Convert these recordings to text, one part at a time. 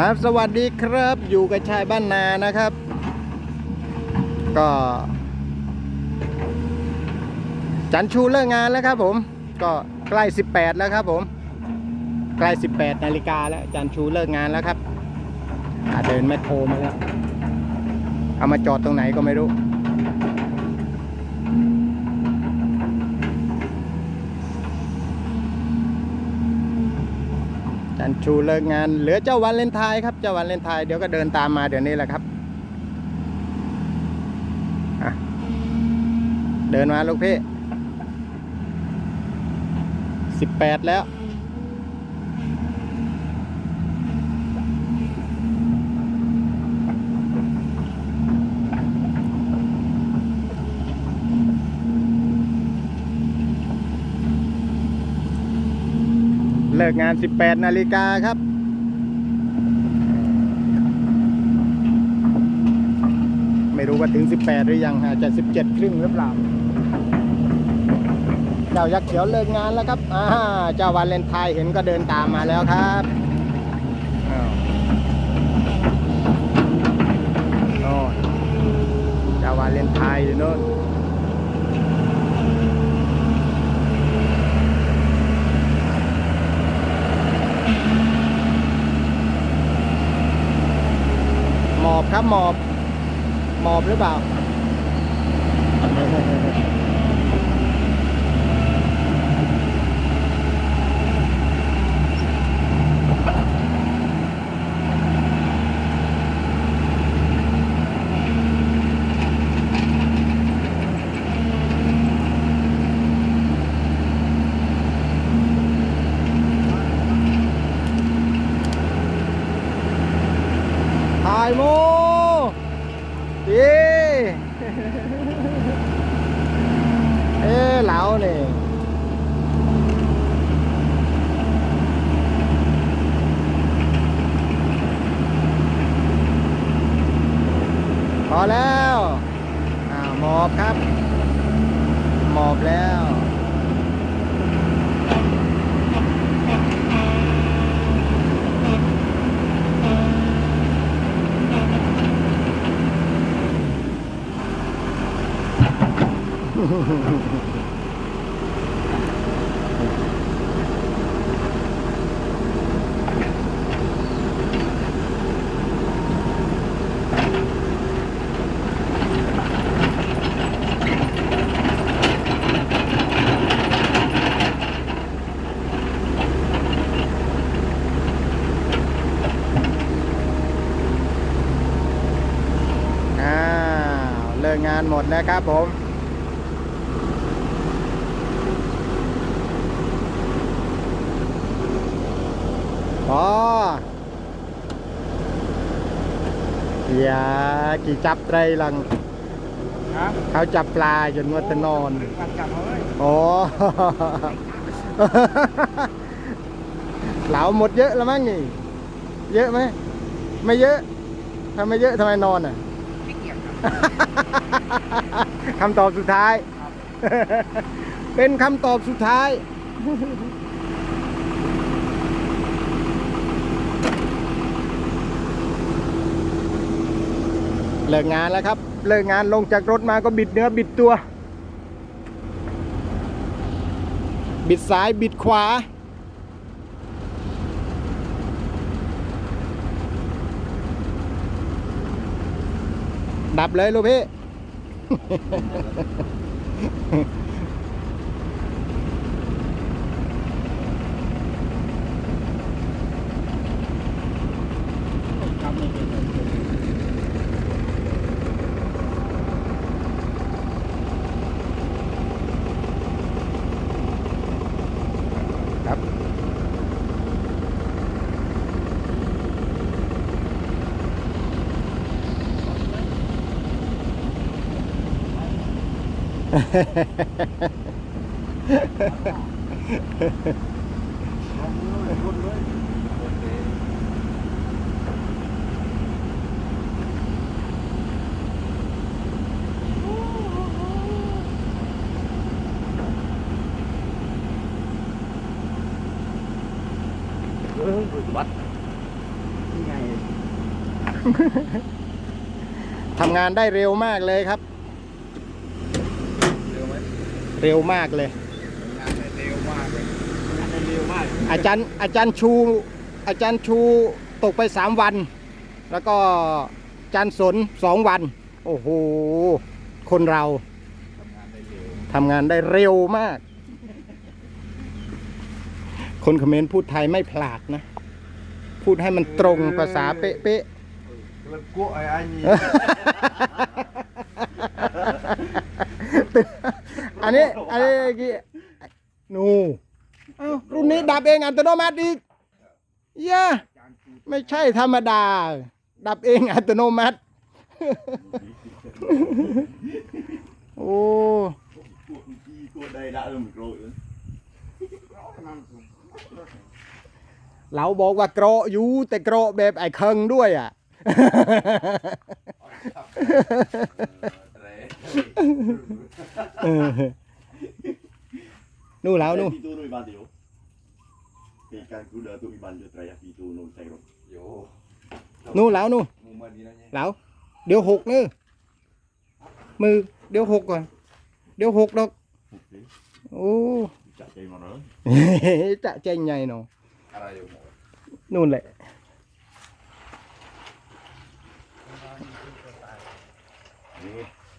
ครับสวัสดีครับอยู่กับชายบ้านนานะครับ ก็จันชูเลิกงานแล้วครับผม ก็ใกล้ 18 แล้วครับผม ใกล้ 18นาฬิกาแล้วจันชูเลิกงานแล้วครับเดินแมคโครมาแล้วเอามาจอดตรงไหนก็ไม่รู้ อันชูเลิกงาน เหลือเจ้าวันเลนไทายครับ เจ้าวันเลนไทายเดี๋ยวก็เดินตามมาเดี๋ยวนี้แหละครับ เดินมาลูกพี่สิบแปดแล้ว เลิกงาน 18 นาฬิกาครับ ไม่รู้ว่าถึง 18 หรือยังอาจจะ 17 ครึ่งหรือเปล่า เจ้ายักษ์เขียวเลิกงานแล้วครับอ่าเจ้าวาเลนไทน์เห็นก็เดินตามมาแล้วครับอ้าวโน่นเจ้าวาเลนไทน์อยู่โน่น หมอบครับหมอบ หมอบหรือเปล่า ถ่ายโมดีเอ๊ะ เลย พอแล้วอ่าหมอบครับ หมอบแล้วอ้าวเลิกงาน หมดแล้วครับผมพออย่ากี่จับไตรลังฮะเขาจับปลาจนวัตนอนปัดจับเอาไว้โอ้เหลาหมดเยอะแล้วมั้งนี่ เยอะไหม ไม่เยอะถ้าไม่เยอะทำไมนอนอะขี้เกียจ ครับคำตอบสุดท้าย เป็นคำตอบสุดท้าย เลิกงานแล้วครับ เลิกงานลงจากรถมาก็บิดเนื้อบิดตัว บิดซ้ายบิดขวา ดับเลยลูกพี่ ครับไม่เป็นไร ครับ เอามือเลยกดเลย เออ วัดทำงานได้เร็วมากเลยครับ เร็วมากเลย งานได้เร็วมากเลยงานได้เร็วมากอาจารย์อาจารย์ชู อาจารย์ชูตกไปสามวัน แล้วก็อาจารย์สนสองวัน โอ้โห คนเราทำงานได้เร็วทำงานได้เร็วมาก คนเขมรพูดไทยไม่ผลาดนะ พูดให้มันตรงภาษาเป๊ะแล้วกูไอ้อันนี้ ๆ อันนี้อันนี้เมื่อกี้หนูเอ้ารุ่นนี้ดับเองอัตโนมัติอีกเย่าไม่ใช่ธรรมดา ดับเองอัตโนมัติ โอ้กูได้ด่าเริ่มโกรธเราบอกว่าเกราะอยู่แต่เกราะแบบไอ้เคิงด้วยอะ เออนู่นแล้วนู่น Pintu nu iban dia. Ikan kuda tu iban dia teriak pintu nu saya ro. โยนู่นแล้วนู่นมุมมาดีนะเนี่ยแล้วเดี๋ยวหกเนอะมือเดี๋ย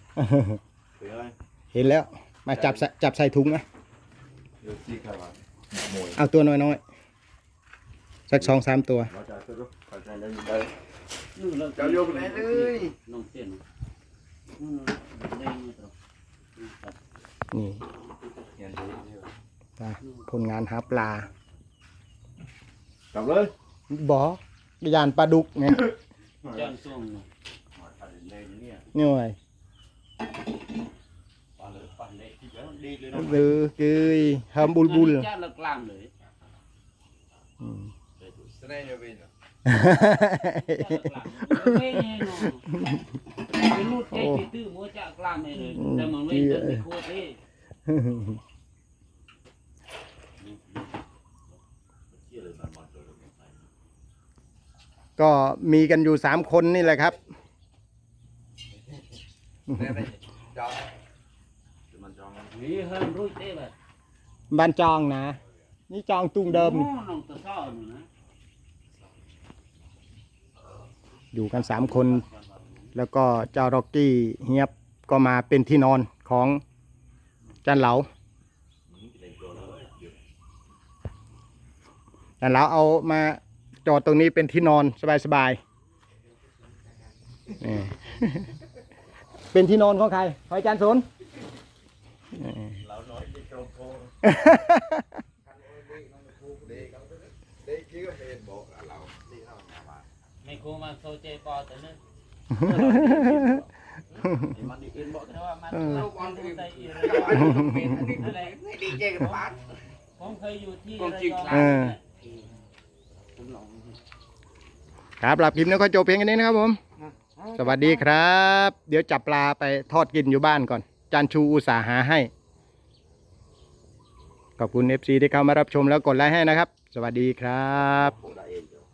วหกก่อนเดี๋ยวหกดอก Okey. โอ้ Cak cai mana? จะเจ๊งใหญ่เนาะอะไรอยู่หมดนู่นแหละ Ni. Okey. เห็นแล้ว มาจับใส่จับใส่ถุงนะเดี๋ยวซีกันมาโมยเอาตัวน้อยๆ สักสองสามตัว Baca terus. Baca dan dari. นู่นแล้วจะยกไหนเลยน้องเส้นนู่นได้นี่ตรงนี่เงี้ยดูนี่ไปผลงานหาปลา Kam เลย.บอกยานปลาดุกไงจ้างส่ง Ada lain ni. นี่ไง lek tiga di le หรือคือเฮิมบุลบุลจ้างละกลางเลยอืมแสดงอยู่เป็นจ้างละกลางไม่แน่นอนเป็นรูดใจตื้อมัวจ้างกลางเลยแต่มันไม่เดินไปโคตรเอ้ Kira le man motor. ก็มีกันอยู่สามคนนี่แหละครับแน่ๆจอม Teman jangan นี่เฮิร์นรุ่ยเต้แบบบ้านจองนะ นี่จองตุงเดิม น้องตะซ้อนี่นะอยู่กันสามคน แล้วก็เจ้าร็อกกี้เฮียบก็มาเป็นที่นอนของจันเหลา kita go lah. จันเหลาเอามาจอดตรงนี้เป็นที่นอนสบายๆนี่ เป็นที่นอนของใครของอาจารย์สนนี่ ไม่โคมาโซเจปอแต่นึก Iman di in bok แต่ว่ามันเราบอลดูใจอีระยองอะไรดีเจกับบ้านผมเคยอยู่ที่ความระจริงยองเออครับหลับคลิปนี้ก็จบเพียงแค่นี้นะครับผม สวัสดีครับ เดี๋ยวจับปลาไปทอดกินอยู่บ้านก่อน จานชูอุตสาหาให้ ขอบคุณ FC ที่เข้ามารับชมแล้วกดไลค์ให้นะครับ สวัสดีครับ